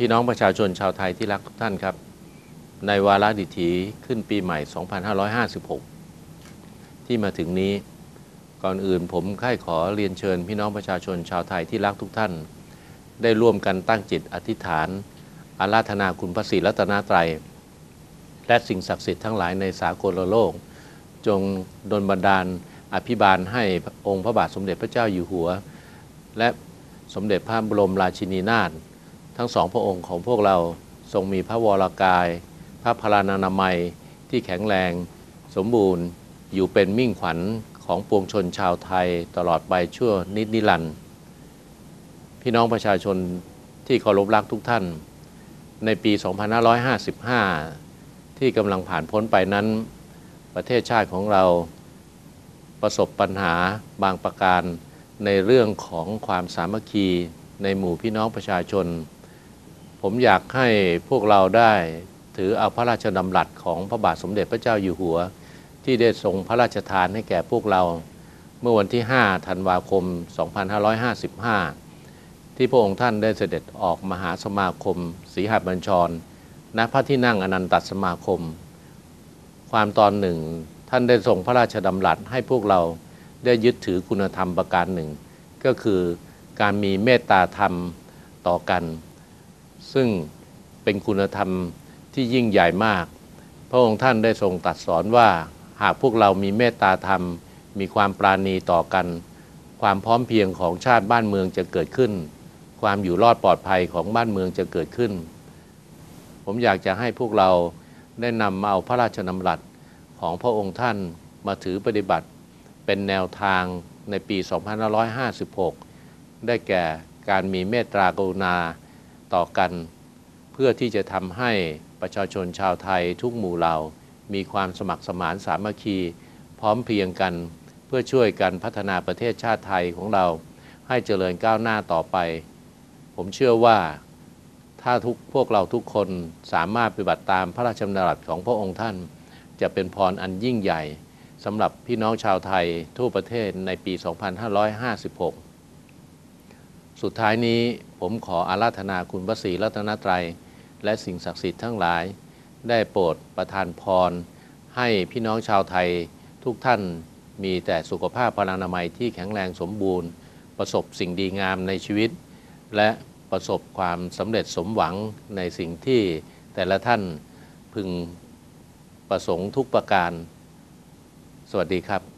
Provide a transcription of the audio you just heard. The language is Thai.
พี่น้องประชาชนชาวไทยที่รักทุกท่านครับ ในวาระดิถีขึ้นปีใหม่ 2556 ที่มาถึงนี้ ก่อนอื่นผมค่ายขอเรียนเชิญ พี่น้องประชาชนชาวไทยที่รักทุกท่าน ได้ร่วมกันตั้งจิตอธิษฐาน อาราธนาคุณพระศรีรัตนตรัย และสิ่งศักดิ์สิทธิ์ทั้งหลายในสากลโลก จงดลบันดาลอภิบาลให้องค์พระบาทสมเด็จพระเจ้าอยู่หัว และสมเด็จพระบรมราชินีนาถ ทั้งสองพระองค์ของพวกเราทรงมีพระวรากาย พระพลานานามัยที่แข็งแรง สมบูรณ์อยู่เป็นมิ่งขวัญของปวงชนชาวไทยตลอดไปชั่วนิดนิรันดร์พี่น้องประชาชนที่เคารพรักทุกท่าน ในปี 2555 ที่กำลังผ่านพ้นไปนั้น ประเทศชาติของเราประสบปัญหาบางประการในเรื่องของความสามัคคีในหมู่พี่น้องประชาชน ผมอยากให้พวกเราได้ถือเอาพระราชดำรัสของพระบาทสมเด็จพระเจ้าอยู่หัว ที่ได้ทรงพระราชทานให้แก่พวกเรา เมื่อวันที่ 5 ธันวาคม 2555 ที่พระองค์ท่านได้เสด็จออกมหาสมาคมศรีหัตบัญชร ณ พระที่นั่งอนันตสมาคม ความตอนหนึ่ง ท่านได้ทรงพระราชดำรัสให้พวกเราได้ยึดถือคุณธรรมประการหนึ่ง ก็คือการมีเมตตาธรรมต่อกัน ซึ่งเป็นคุณธรรมที่ยิ่งใหญ่มาก พระองค์ท่านได้ทรงตรัสสอนว่าหากพวกเรามีเมตตาธรรม มีความปราณีต่อกัน ความพร้อมเพียงของชาติบ้านเมืองจะเกิดขึ้น ความอยู่รอดปลอดภัยของบ้านเมืองจะเกิดขึ้น ผมอยากจะให้พวกเราได้นำเอาพระราชดำรัสของพระองค์ท่านมาถือปฏิบัติเป็นแนวทางในปี 2556 ได้แก่การมีเมตตากรุณา ต่อกัน เพื่อที่จะทำให้ประชาชนชาวไทยทุกหมู่เหล่า มีความสมัครสมานสามัคคี พร้อมเพรียงกัน เพื่อช่วยกันพัฒนาประเทศชาติไทยของเรา ให้เจริญก้าวหน้าต่อไป ผมเชื่อว่าถ้าทุกพวกเราทุกคนสามารถปฏิบัติตามพระราชดำรัสของพระองค์ท่าน จะเป็นพรอันยิ่งใหญ่สำหรับพี่น้องชาวไทยทั่วประเทศในปี 2556 สุดท้ายนี้ผมขออาราธนาคุณพระศรีรัตนตรัย และสิ่งศักดิ์สิทธิ์ทั้งหลาย ได้โปรดประทานพร ให้พี่น้องชาวไทยทุกท่านมีแต่สุขภาพพลานามัยที่แข็งแรงสมบูรณ์ ประสบสิ่งดีงามในชีวิต และประสบความสำเร็จสมหวังในสิ่งที่แต่ละท่านพึงประสงค์ทุกประการ สวัสดีครับ